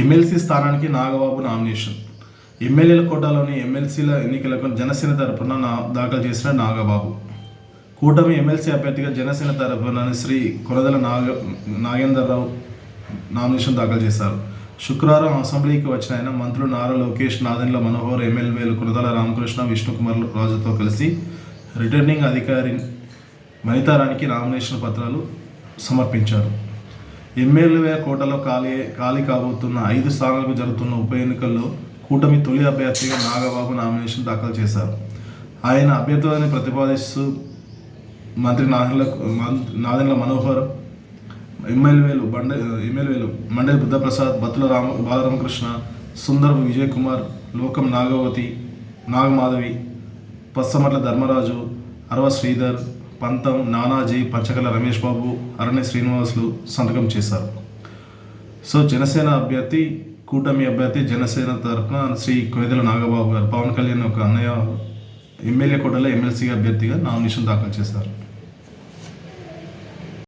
MLC స్థానానికి Nagababu nomination. ఎమ్మెల్యేల కోటాలోని ఎమ్మెల్సీల ఎన్నికలకు జనసేన తరపున నా దాఖలు చేసిన నాగబాబు. కూటమి ఎమ్మెల్సీ అభ్యర్థిగా జనసేన తరపున శ్రీ కొరదల నాగ నాగేందర్రావు నామినేషన్ దాఖలు చేశారు. శుక్రవారం అసెంబ్లీకి వచ్చిన ఆయన మంత్రులు నారా లోకేష్ నాదెండ్ల మనోహర్ ఎమ్మెల్యేలు కురదల రామకృష్ణ విష్ణుకుమార్ రాజుతో కలిసి రిటర్నింగ్ అధికారి మణితారానికి నామినేషన్ పత్రాలు సమర్పించారు. ఎమ్మెల్యే కోటలో ఖాళీ ఖాళీ కాబోతున్న ఐదు స్థానాలకు జరుగుతున్న ఉప ఎన్నికల్లో కూటమి తొలి అభ్యర్థిగా నాగబాబు నామినేషన్ దాఖలు చేశారు. ఆయన అభ్యర్థులని ప్రతిపాదిస్తూ మంత్రి నాదెండ్ల నాదెండ్ల మనోహర్ ఎమ్మెల్యేలు బండ ఎమ్మెల్యేలు మండలి బుద్ధప్రసాద్ బత్తుల రామ బాలరామకృష్ణ సుందర్ విజయ్ కుమార్ లోకం నాగవతి నాగమాధవి పస్సమట్ల ధర్మరాజు అరవ శ్రీధర్ పంతం నానాజీ పంచకల రమేష్ బాబు అరణ్య శ్రీనివాసులు సంతకం చేశారు. సో జనసేన అభ్యర్థి కూటమి అభ్యర్థి జనసేన తరఫున శ్రీ కొయిదల నాగబాబు గారు పవన్ కళ్యాణ్ ఒక అన్నయ్య ఎమ్మెల్యే కోటలో ఎమ్మెల్సీ అభ్యర్థిగా నామినేషన్ దాఖలు చేశారు.